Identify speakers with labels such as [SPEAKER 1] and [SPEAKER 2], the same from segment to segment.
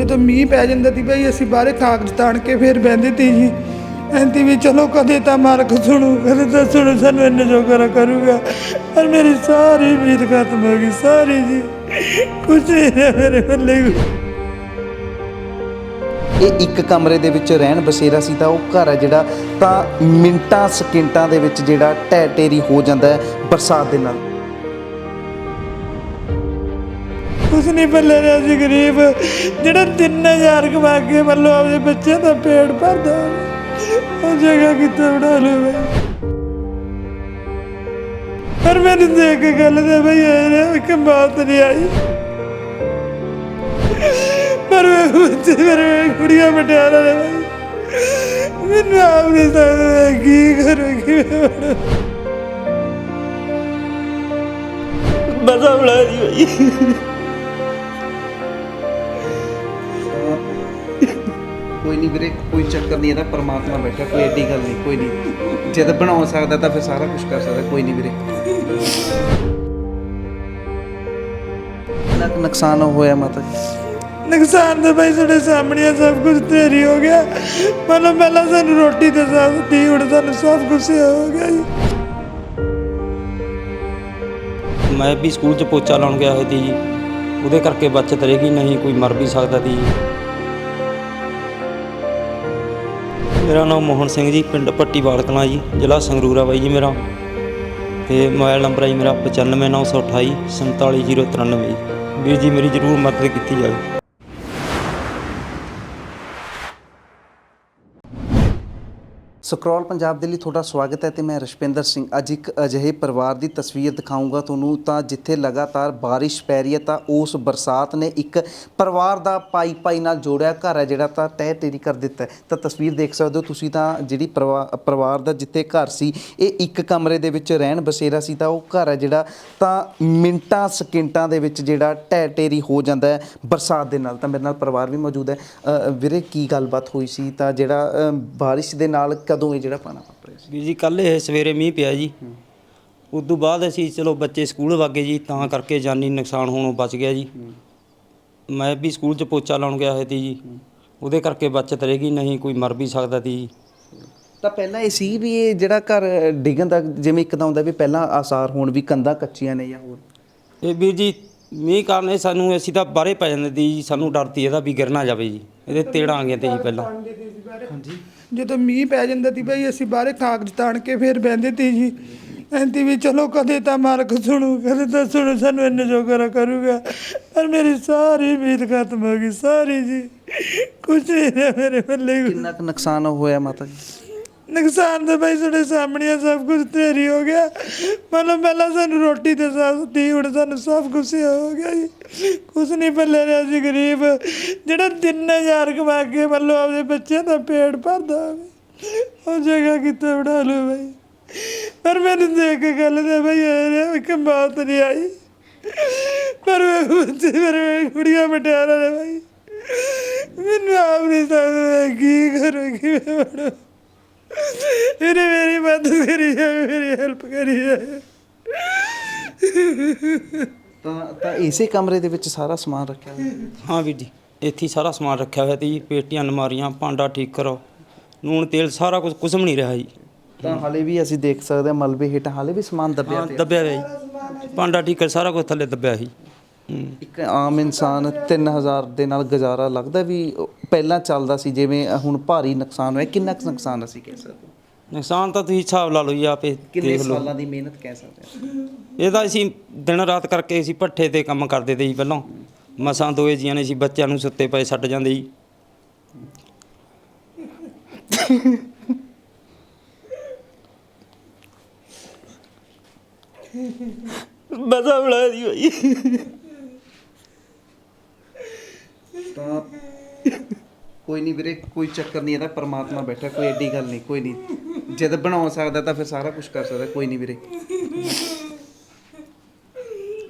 [SPEAKER 1] ਜਦੋਂ ਮੀਂਹ ਪੈ ਜਾਂਦਾ ਸੀ ਭਾਈ ਅਸੀਂ ਬਾਹਰੇ ਕਾਗਜ਼ 'ਚ ਤਾਣ ਕੇ ਫਿਰ ਬਹਿੰਦੇ ਤੀ ਜੀ। ਐਂਤੀ ਵੀ ਚਲੋ ਕਦੇ ਤਾਂ ਮਾਲਕ ਸੁਣੂ, ਕਦੇ ਤਾਂ ਸੁਣੂ, ਸਾਨੂੰ ਇੰਨੇ ਜੋ ਕਰੂਗਾ। ਪਰ ਮੇਰੀ ਸਾਰੀ ਉਮੀਦ ਖਤਮ ਹੋ ਗਈ, ਸਾਰੀ ਜੀ। ਕੁਛ ਨਹੀਂ ਰਿਹਾ ਮੇਰੇ ਪੱਲੇ
[SPEAKER 2] ਇਹ ਇੱਕ ਕਮਰੇ ਦੇ ਵਿੱਚ ਰਹਿਣ ਬਸੇਰਾ ਸੀ ਤਾਂ ਉਹ ਘਰ ਹੈ ਜਿਹੜਾ, ਤਾਂ ਮਿੰਟਾਂ ਸਕਿੰਟਾਂ ਦੇ ਵਿੱਚ ਜਿਹੜਾ ਢਹਿ ਢੇਰੀ ਹੋ ਜਾਂਦਾ ਹੈ ਬਰਸਾਤ ਦੇ ਨਾਲ।
[SPEAKER 1] ਕੁਛ ਨਹੀਂ ਪੱਲੇ ਰਿਹਾ ਸੀ ਗਰੀਬ। ਜਿਹੜਾ 3000 ਕਮਾ ਕੇ ਮੱਲੋ ਆਪਣੇ ਬੱਚਿਆਂ ਦਾ ਪੇਟ ਭਰਦਾ, ਉਹ ਜਗ੍ਹਾ ਕਿੱਥੇ ਬਣਾ ਲਵੇ ਪਰ ਮੈਨੂੰ ਦੇਖ ਕੇ ਗੱਲ ਤੇ ਬਈ ਇਹ ਇੱਕ ਬਾਤ ਨਹੀਂ ਆਈ। ਪਰ ਮੈਂ ਮੇਰੇ ਕੁੜੀਆਂ ਮਟਿਆਰਾਂ ਨੇ ਬਈ ਮੈਨੂੰ ਆਪ ਨਹੀਂ ਸਕਦਾ ਕੀ ਕਰੂਗੀ ਬਸਾ ਬਣਾ ਦੀ ਬਈ।
[SPEAKER 2] ਕੋਈ ਨਹੀਂ ਵੀਰੇ ਕੋਈ ਚੱਕਰ ਨਹੀਂ ਇਹਦਾ ਪਰਮਾਤਮਾ ਬੈਠਾ ਕੋਈ ਐਡੀ ਗੱਲ ਨਹੀਂ ਕੋਈ ਨਹੀਂ। ਜੇ ਤਾਂ ਬਣਾ ਸਕਦਾ ਤਾਂ ਫਿਰ ਸਾਰਾ ਕੁਝ ਕਰ ਸਕਦਾ ਕੋਈ ਨਹੀਂ ਵੀਰੇ। ਕਿੰਨਾ ਕੁ ਨੁਕਸਾਨ ਹੋਇਆ ਮਾਤਾ ਜੀ?
[SPEAKER 1] ਨੁਕਸਾਨ ਤਾਂ ਭਾਈ ਸਾਡੇ ਸਾਹਮਣੇ ਆ, ਸਭ ਕੁਝ ਤੇਰੀ ਹੋ ਗਿਆ। ਮਤਲਬ ਪਹਿਲਾਂ ਸਾਨੂੰ ਰੋਟੀ ਤੇ ਸਭ ਦੀ ਹੁਣ ਸਾਨੂੰ ਸਭ ਕੁਝ ਹੋ ਗਿਆ ਜੀ।
[SPEAKER 3] ਮੈਂ ਵੀ ਸਕੂਲ 'ਚ ਪੋਚਾ ਲਾਉਣ ਗਿਆ ਹੋਇਆ ਸੀ ਜੀ। ਉਹਦੇ ਕਰਕੇ ਬਚਤ ਰਹੇਗੀ ਨਹੀਂ ਕੋਈ ਮਰ ਵੀ ਸਕਦਾ ਸੀ ਜੀ। ਮੇਰਾ ਨਾਮ ਮੋਹਨ ਸਿੰਘ ਜੀ, ਪਿੰਡ ਪੱਟੀਵਾਲ ਕਲਾਂ ਜੀ, ਜ਼ਿਲ੍ਹਾ ਸੰਗਰੂਰ ਆ ਬਾਈ ਜੀ ਮੇਰਾ। ਤੇ ਮੋਬਾਈਲ ਨੰਬਰ ਹੈ ਜੀ ਮੇਰਾ 95928 47093 ਜੀ। ਵੀਰ ਜੀ, ਮੇਰੀ ਜ਼ਰੂਰ ਮਦਦ ਕੀਤੀ ਜਾਵੇ।
[SPEAKER 2] ਸਕਰੋਲ ਪੰਜਾਬ ਦੇ ਲਈ ਤੁਹਾਡਾ ਸਵਾਗਤ ਹੈ ਤੇ ਮੈਂ ਰਸ਼ਪਿੰਦਰ ਸਿੰਘ। ਅੱਜ ਇੱਕ ਅਜਿਹੇ ਪਰਿਵਾਰ ਦੀ ਤਸਵੀਰ ਦਿਖਾਉਂਗਾ ਤੁਹਾਨੂੰ। ਤਾਂ ਜਿੱਥੇ ਲਗਾਤਾਰ ਬਾਰਿਸ਼ ਪੈ ਰਹੀ ਹੈ ਤਾਂ ਉਸ ਬਰਸਾਤ ਨੇ ਇੱਕ ਪਰਿਵਾਰ ਦਾ ਪਾਈ ਪਾਈ ਨਾਲ ਜੋੜਿਆ ਘਰ ਹੈ ਜਿਹੜਾ ਤਾਂ ਤਹਿ ਤੇਰੀ ਕਰ ਦਿੱਤਾ ਤਾਂ ਤਸਵੀਰ ਦੇਖ ਸਕਦੇ ਹੋ ਤੁਸੀਂ ਤਾਂ ਜਿਹੜੀ ਪਰਿਵਾ- ਪਰਿਵਾਰ ਦਾ ਜਿੱਥੇ ਘਰ ਸੀ, ਇਹ ਇੱਕ ਕਮਰੇ ਦੇ ਵਿੱਚ ਰਹਿਣ ਬਸੇਰਾ ਸੀ ਤਾਂ ਉਹ ਘਰ ਹੈ ਜਿਹੜਾ ਤਾਂ ਮਿੰਟਾਂ, ਸਕਿੰਟਾਂ ਦੇ ਵਿੱਚ ਜਿਹੜਾ ਢਹਿ ਢੇਰੀ ਹੋ ਜਾਂਦਾ ਹੈ ਬਰਸਾਤ ਦੇ ਨਾਲ। ਤਾਂ ਮੇਰੇ ਨਾਲ ਪਰਿਵਾਰ ਵੀ ਮੌਜੂਦ ਹੈ। ਵੀਰੇ ਕੀ ਗੱਲਬਾਤ ਹੋਈ ਸੀ? ਤਾਂ ਜਿਹੜਾ ਬਾਰਿਸ਼ ਦੇ ਨਾਲ ਕਦੋਂ ਇਹ ਜਿਹੜਾ ਪਾਣਾ ਵਾਪਰਿਆ ਸੀ?
[SPEAKER 3] ਵੀਰ ਜੀ ਕੱਲ ਇਹ ਸਵੇਰੇ ਮੀਂਹ ਪਿਆ ਜੀ। ਉਸ ਤੋਂ ਬਾਅਦ ਅਸੀਂ ਚਲੋ ਬੱਚੇ ਸਕੂਲ ਵਾਗੇ ਜੀ ਤਾਂ ਕਰਕੇ ਜਾਨੀ ਨੁਕਸਾਨ ਹੋਣੋਂ ਬਚ ਗਿਆ ਜੀ। ਮੈਂ ਵੀ ਸਕੂਲ 'ਚ ਪੋਚਾ ਲਾਉਣ ਗਿਆ ਹੋਇਆ ਸੀ ਜੀ। ਉਹਦੇ ਕਰਕੇ ਬਚਤ ਰਹੇਗੀ ਨਹੀਂ ਕੋਈ ਮਰ ਵੀ ਸਕਦਾ ਸੀ ਜੀ।
[SPEAKER 2] ਤਾਂ ਪਹਿਲਾਂ ਇਹ ਸੀ ਵੀ ਇਹ ਜਿਹੜਾ ਘਰ ਡਿੱਗਣ ਦਾ ਜਿਵੇਂ ਇੱਕ ਤਾਂ ਹੁੰਦਾ ਵੀ ਪਹਿਲਾਂ ਆਸਾਰ ਹੋਣ ਵੀ ਕੰਧਾਂ ਕੱਚੀਆਂ ਨੇ ਜਾਂ ਹੋਰ।
[SPEAKER 3] ਇਹ ਵੀਰ ਜੀ ਮੀਂਹ ਕਾਰਨ ਇਹ ਸਾਨੂੰ ਅਸੀਂ ਤਾਂ ਬਾਹਰੇ ਪੈ ਜਾਂਦੇ ਸੀ ਜੀ ਸਾਨੂੰ ਡਰ ਤੀ ਇਹਦਾ ਵੀ ਗਿਰ ਨਾ ਜਾਵੇ ਜੀ। ਇਹਦੇ ਤੇੜਾਂ ਆ ਗਈਆਂ ਤੇ ਜੀ ਪਹਿਲਾਂ।
[SPEAKER 1] ਜਦੋਂ ਮੀਂਹ ਪੈ ਜਾਂਦਾ ਸੀ ਭਾਈ ਅਸੀਂ ਬਾਹਰੇ ਖਾਕ 'ਚ ਤਾਣ ਕੇ ਫਿਰ ਬਹਿੰਦੇ ਤੀ ਜੀ। ਐਂਤੀ ਵੀ ਚਲੋ ਕਦੇ ਤਾਂ ਮਾਲਕ ਸੁਣੂ ਕਦੇ ਤਾਂ ਸੁਣੂ ਸਾਨੂੰ ਇੰਨੇ ਜੋ ਕਰਾ ਕਰੂਗਾ। ਪਰ ਮੇਰੀ ਸਾਰੀ ਉਮੀਦ ਖਤਮ ਹੋ ਗਈ ਸਾਰੀ ਜੀ। ਕੁਛ ਨਹੀਂ ਰਿਹਾ ਮੇਰੇ ਪੱਲੇ
[SPEAKER 2] ਕਿੰਨਾ ਕੁ ਨੁਕਸਾਨ ਹੋਇਆ ਮਾਤਾ ਜੀ?
[SPEAKER 1] ਨੁਕਸਾਨ ਤਾਂ ਬਾਈ ਸਾਡੇ ਸਾਹਮਣੇ ਆ, ਸਭ ਕੁਝ ਤੇਰੀ ਹੋ ਗਿਆ। ਮਤਲਬ ਪਹਿਲਾਂ ਸਾਨੂੰ ਰੋਟੀ ਤੇ ਸਭ ਹੁਣ ਸਾਨੂੰ ਸਭ ਕੁਝ ਹੋ ਗਿਆ ਜੀ। ਕੁਛ ਨਹੀਂ ਪੱਲੇ ਰਿਹਾ ਸੀ ਗਰੀਬ। ਜਿਹੜਾ 3000 ਕਮਾ ਕੇ ਮਤਲਬ ਆਪਦੇ ਬੱਚਿਆਂ ਦਾ ਪੇਟ ਭਰਦਾ ਹੋਵੇ ਉਹ ਜਗ੍ਹਾ ਕਿੱਥੇ ਬਣਾ ਲੂ ਬਾਈ? ਪਰ ਮੈਨੂੰ ਦੇਖ ਕੇ ਗੱਲ ਦਾ ਭਾਈ ਇਹ ਇੱਕ ਬਾਤ ਨਹੀਂ ਆਈ। ਪਰ ਮੈਂ ਬੱਚੇ ਮੇਰੇ ਕੁੜੀਆਂ ਮਟਿਆਰਾਂ ਨੇ ਬਾਈ ਮੈਨੂੰ ਆਪ ਨਹੀਂ ਸਕਦਾ ਕੀ ਕਰੂਗੀ ਮੈਂ ਹੁਣ ਇਹਨੇ ਮੇਰੀ ਮਦਦ ਕਰੀ ਹੈ ਕਰੀ ਹੈ
[SPEAKER 2] ਤਾਂ ਤਾਂ ਇਸੇ ਕਮਰੇ ਦੇ ਵਿੱਚ ਸਾਰਾ ਸਮਾਨ ਰੱਖਿਆ ਹੋਇਆ?
[SPEAKER 3] ਹਾਂ ਵੀਰ ਜੀ ਇੱਥੇ ਹੀ ਸਾਰਾ ਸਮਾਨ ਰੱਖਿਆ ਹੋਇਆ ਜੀ ਪੇਟੀਆਂ ਅਲਮਾਰੀਆਂ ਭਾਂਡਾ ਠੀਕ ਕਰੋ ਨੂਣ ਤੇਲ ਸਾਰਾ ਕੁਝ ਕੁਝ ਵੀ ਨਹੀਂ ਰਿਹਾ ਜੀ।
[SPEAKER 2] ਤਾਂ ਹਾਲੇ ਵੀ ਅਸੀਂ ਦੇਖ ਸਕਦੇ ਹਾਂ ਮਲਬੇ ਹੇਠ ਹਾਲੇ ਵੀ ਸਮਾਨ ਦੱਬਿਆ
[SPEAKER 3] ਹਾਂ
[SPEAKER 2] ਪਿਆ।
[SPEAKER 3] ਦੱਬਿਆ ਹੋਇਆ ਜੀ। ਭਾਂਡਾ ਠੀਕ ਕਰ ਸਾਰਾ ਕੁਝ ਥੱਲੇ ਦੱਬਿਆ ਸੀ। ਹੂੰ।
[SPEAKER 2] ਇੱਕ ਆਮ ਇਨਸਾਨ 3000 ਦੇ ਨਾਲ ਗੁਜ਼ਾਰਾ ਲੱਗਦਾ ਵੀ ਉਹ ਪਹਿਲਾਂ ਚੱਲਦਾ ਸੀ ਜਿਵੇਂ ਹੁਣ ਭਾਰੀ ਨੁਕਸਾਨ ਹੋਇਆ ਕਿੰਨਾ ਕੁ ਨੁਕਸਾਨ ਅਸੀਂ ਕਹਿ ਸਕਦੇ ਹਾਂ?
[SPEAKER 3] ਨੁਕਸਾਨ ਤਾਂ ਤੁਸੀਂ ਹਿਸਾਬ ਲਾ ਲਓ ਜੀ ਆਪੇ
[SPEAKER 2] ਕਿੰਨੇ
[SPEAKER 3] ਦੇਖ ਲਓ।
[SPEAKER 2] ਸਾਲਾਂ ਦੀ ਮਿਹਨਤ ਕਹਿ ਸਕਦੇ ਹਾਂ?
[SPEAKER 3] ਇਹ ਤਾਂ ਅਸੀਂ ਦਿਨ ਰਾਤ ਕਰਕੇ ਅਸੀਂ ਭੱਠੇ ਤੇ ਕੰਮ ਕਰਦੇ ਤੇ ਜੀ ਪਹਿਲਾਂ। ਮਸਾਂ ਦੋਏ ਜੀਆਂ ਨੇ ਸੀ ਬੱਚਿਆਂ ਨੂੰ ਸੁੱਤੇ ਪਏ ਛੱਡ ਜਾਂਦੇ ਜੀ। ਬਸਾ ਬਣਾ ਦੀ ਭਾਈ
[SPEAKER 2] ਤਾਂ ਕੋਈ ਨਹੀਂ ਵੀਰੇ ਕੋਈ ਚੱਕਰ ਨਹੀਂ ਇਹਦਾ ਪਰਮਾਤਮਾ ਬੈਠਾ ਕੋਈ ਐਡੀ ਗੱਲ ਨਹੀਂ ਕੋਈ ਨਹੀਂ। ਜੇ ਤਾਂ ਬਣਾ ਸਕਦਾ ਤਾਂ ਫਿਰ ਸਾਰਾ ਕੁਝ ਕਰ ਸਕਦਾ, ਕੋਈ ਨਹੀਂ ਵੀਰੇ।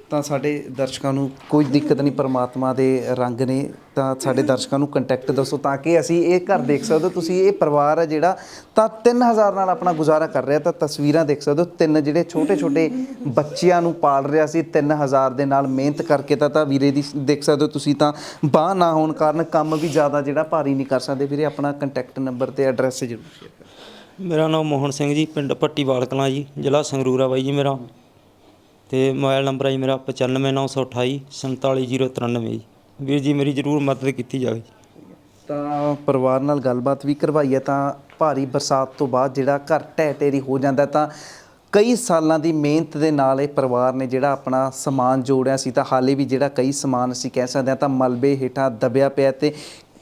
[SPEAKER 2] ਤਾਂ ਸਾਡੇ ਦਰਸ਼ਕਾਂ ਨੂੰ ਕੋਈ ਦਿੱਕਤ ਨਹੀਂ, ਪਰਮਾਤਮਾ ਦੇ ਰੰਗ ਨੇ, ਤਾਂ ਸਾਡੇ ਦਰਸ਼ਕਾਂ ਨੂੰ ਕੰਟੈਕਟ ਦੱਸੋ ਤਾਂ ਕਿ ਅਸੀਂ ਇਹ ਘਰ ਦੇਖ ਸਕਦੇ ਹੋ। ਤੁਸੀਂ ਇਹ ਪਰਿਵਾਰ ਹੈ ਜਿਹੜਾ ਤਾਂ 3000 ਨਾਲ ਆਪਣਾ ਗੁਜ਼ਾਰਾ ਕਰ ਰਿਹਾ, ਤਾਂ ਤਸਵੀਰਾਂ ਦੇਖ ਸਕਦੇ ਹੋ। ਤਿੰਨ ਜਿਹੜੇ ਛੋਟੇ ਛੋਟੇ ਬੱਚਿਆਂ ਨੂੰ ਪਾਲ ਰਿਹਾ ਸੀ 3000 ਦੇ ਨਾਲ ਮਿਹਨਤ ਕਰਕੇ ਤਾਂ ਤਾਂ ਵੀਰੇ ਦੀ ਦੇਖ ਸਕਦੇ ਹੋ ਤੁਸੀਂ ਤਾਂ ਬਾਹ ਨਾ ਹੋਣ ਕਾਰਨ ਕੰਮ ਵੀ ਜ਼ਿਆਦਾ ਜਿਹੜਾ ਭਾਰੀ ਨਹੀਂ ਕਰ ਸਕਦੇ। ਵੀਰੇ ਆਪਣਾ ਕੰਟੈਕਟ ਨੰਬਰ ਤੇ ਐਡਰੈਸ ਜ਼ਰੂਰ ਸ਼ੇਅਰ
[SPEAKER 3] ਮੇਰਾ ਨਾਮ ਮੋਹਨ ਸਿੰਘ ਜੀ, ਪਿੰਡ ਪੱਟੀਵਾਲ ਕਲਾਂ ਜੀ, ਜ਼ਿਲ੍ਹਾ ਸੰਗਰੂਰ ਆ ਬਾਈ ਜੀ ਮੇਰਾ। ਤੇ ਮੋਬਾਈਲ ਨੰਬਰ ਹੈ ਜੀ ਮੇਰਾ 95928 47093 ਜੀ। ਵੀਰ ਜੀ, ਮੇਰੀ ਜ਼ਰੂਰ ਮਦਦ ਕੀਤੀ ਜਾਵੇ।
[SPEAKER 2] ਤਾਂ ਪਰਿਵਾਰ ਨਾਲ ਗੱਲਬਾਤ ਵੀ ਕਰਵਾਈ ਹੈ ਤਾਂ ਭਾਰੀ ਬਰਸਾਤ ਤੋਂ ਬਾਅਦ ਜਿਹੜਾ ਘਰ ਢਹਿ ਢੇਰੀ ਹੋ ਜਾਂਦਾ ਤਾਂ ਕਈ ਸਾਲਾਂ ਦੀ ਮਿਹਨਤ ਦੇ ਨਾਲ ਇਹ ਪਰਿਵਾਰ ਨੇ ਜਿਹੜਾ ਆਪਣਾ ਸਮਾਨ ਜੋੜਿਆ ਸੀ ਤਾਂ ਹਾਲੇ ਵੀ ਜਿਹੜਾ ਕਈ ਸਮਾਨ ਅਸੀਂ ਕਹਿ ਸਕਦੇ ਹਾਂ ਤਾਂ ਮਲਬੇ ਹੇਠਾਂ ਦਬਿਆ ਪਿਆ ਤੇ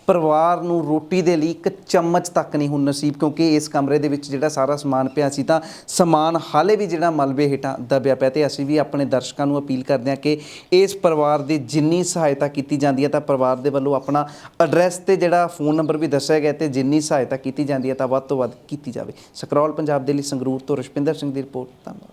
[SPEAKER 2] ਪਰਿਵਾਰ ਨੂੰ ਰੋਟੀ ਦੇ ਲਈ ਇੱਕ ਚਮਚ ਤੱਕ ਨਹੀਂ ਹੁਣ ਨਸੀਬ, ਕਿਉਂਕਿ ਇਸ ਕਮਰੇ ਦੇ ਵਿੱਚ ਜਿਹੜਾ ਸਾਰਾ ਸਮਾਨ ਪਿਆ ਸੀ ਤਾਂ ਸਮਾਨ ਹਾਲੇ ਵੀ ਜਿਹੜਾ ਮਲਬੇ ਹੇਠਾਂ ਦਬਿਆ ਪਿਆ ਤੇ ਅਸੀਂ ਵੀ ਆਪਣੇ ਦਰਸ਼ਕਾਂ ਨੂੰ ਅਪੀਲ ਕਰਦੇ ਹਾਂ ਕਿ ਇਸ ਪਰਿਵਾਰ ਦੀ ਜਿੰਨੀ ਸਹਾਇਤਾ ਕੀਤੀ ਜਾਂਦੀ ਹੈ ਤਾਂ ਪਰਿਵਾਰ ਦੇ ਵੱਲੋਂ ਆਪਣਾ ਐਡਰੈਸ ਤੇ ਜਿਹੜਾ ਫੋਨ ਨੰਬਰ ਵੀ ਦੱਸਿਆ ਗਿਆ ਤੇ ਜਿੰਨੀ ਸਹਾਇਤਾ ਕੀਤੀ ਜਾਂਦੀ ਹੈ ਤਾਂ ਵੱਧ ਤੋਂ ਵੱਧ ਕੀਤੀ ਜਾਵੇ। ਸਕਰੋਲ ਪੰਜਾਬ ਦੇ ਲਈ ਸੰਗਰੂਰ ਤੋਂ ਰਸ਼ਪਿੰਦਰ ਸਿੰਘ ਦੀ ਰਿਪੋਰਟ, ਧੰਨਵਾਦ।